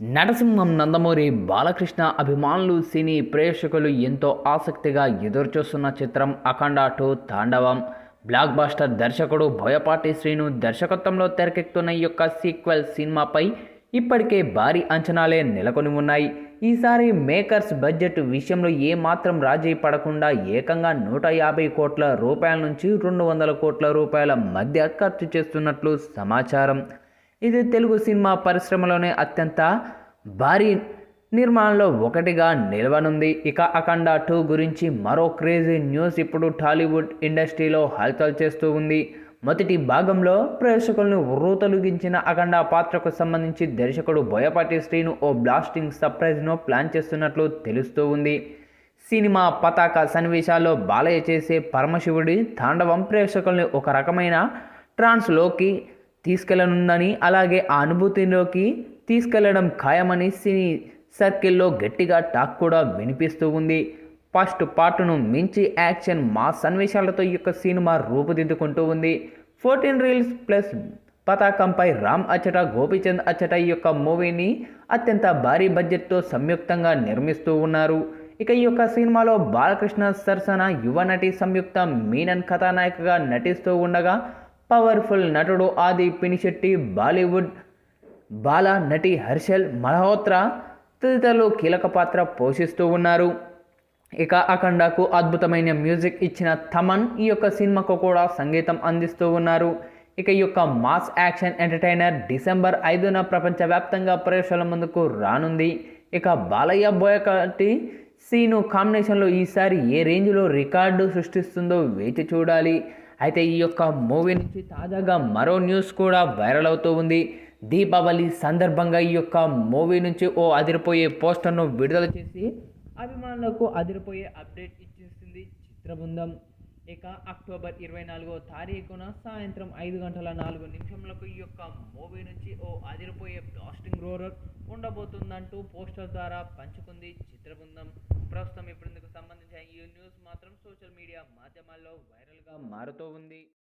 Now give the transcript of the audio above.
నరసింహం నందమూరి బాలకృష్ణ అభిమానులు సినీ ప్రేక్షకులు ఎంతో ఆసక్తిగా ఎదురుచూస్తున్న చిత్రం అఖండ టూ తాండవం. బ్లాక్ బాస్టర్ దర్శకుడు బోయపాటి శ్రీను దర్శకత్వంలో తెరకెక్కుతున్న ఈ యొక్క సీక్వెల్ సినిమాపై ఇప్పటికే భారీ అంచనాలే నెలకొని ఉన్నాయి. ఈసారి మేకర్స్ బడ్జెట్ విషయంలో ఏమాత్రం రాజీ పడకుండా ఏకంగా నూట యాభై కోట్ల రూపాయల నుంచి రెండు వందల కోట్ల రూపాయల మధ్య ఖర్చు చేస్తున్నట్లు సమాచారం. ఇది తెలుగు సినిమా పరిశ్రమలోనే అత్యంత భారీ నిర్మాణంలో ఒకటిగా నిలవనుంది. ఇక అఖండ టూ గురించి మరో క్రేజీ న్యూస్ ఇప్పుడు టాలీవుడ్ ఇండస్ట్రీలో హల్చల్ చేస్తూ ఉంది. మొదటి భాగంలో ప్రేక్షకులను ఉర్రూతలుగించిన అఖండ పాత్రకు సంబంధించి దర్శకుడు బోయపాటి శ్రీను ఓ బ్లాస్టింగ్ సర్ప్రైజ్ను ప్లాన్ చేస్తున్నట్లు తెలుస్తూ ఉంది. సినిమా పతాక సన్నివేశాల్లో బాలయ్య చేసే పరమశివుడి తాండవం ప్రేక్షకుల్ని ఒక రకమైన ట్రాన్స్లోకి తీసుకెళ్ళనుందని అలాగే ఆ అనుభూతిలోకి తీసుకెళ్ళడం ఖాయమని సినీ సర్కిల్లో గట్టిగా టాక్ కూడా వినిపిస్తూ ఉంది. ఫస్ట్ పార్ట్ను మించి యాక్షన్ మా సన్నివేశాలతో ఈ యొక్క సినిమా రూపుదిద్దుకుంటూ ఉంది. ఫోర్టీన్ రీల్స్ ప్లస్ పతాకంపై రామ్ అచ్చట గోపీచంద్ అచ్చట ఈ యొక్క మూవీని అత్యంత భారీ బడ్జెట్తో సంయుక్తంగా నిర్మిస్తూ ఉన్నారు. ఇక ఈ యొక్క సినిమాలో బాలకృష్ణ సరసన యువ నటి సంయుక్త మీనన్ కథానాయికగా నటిస్తూ ఉండగా పవర్ఫుల్ నటుడు ఆది పినిశెట్టి బాలీవుడ్ బాల నటి హర్షల్ మల్హోత్రా తదితరులు కీలక పాత్ర పోషిస్తూ ఉన్నారు. ఇక అఖండకు అద్భుతమైన మ్యూజిక్ ఇచ్చిన తమన్ ఈ యొక్క సినిమాకు కూడా సంగీతం అందిస్తూ ఉన్నారు. ఇక ఈ యొక్క మాస్ యాక్షన్ ఎంటర్టైనర్ డిసెంబర్ ఐదున ప్రపంచవ్యాప్తంగా ప్రేక్షకుల ముందుకు రానుంది. ఇక బాలయ్య బోయకటి సీను కాంబినేషన్లో ఈసారి ఏ రేంజ్లో రికార్డు సృష్టిస్తుందో వేచి చూడాలి. అయితే ఈ యొక్క మూవీ నుంచి తాజాగా మరో న్యూస్ కూడా వైరల్ అవుతూ ఉంది. దీపావళి సందర్భంగా ఈ యొక్క మూవీ నుంచి ఓ అదిరిపోయే పోస్టర్ను విడుదల చేసి అభిమానులకు అదిరిపోయే అప్డేట్ ఇచ్చేసింది చిత్రబృందం. ఇక అక్టోబర్ ఇరవై నాలుగో తారీఖున సాయంత్రం ఐదు గంటల నాలుగు నిమిషంలకు ఈ యొక్క మూవీ నుంచి ఓ అదిరిపోయే బ్లాస్టింగ్ రోరర్ ఉండబోతుందంటూ పోస్టర్ ద్వారా పంచుకుంది చిత్రబృందం. ప్రస్తుతం ఇప్పుడు సంబంధించిన ఈ న్యూస్ మాత్రం సోషల్ మీడియా మాధ్యమాల్లో వైరల్గా మారుతూ ఉంది.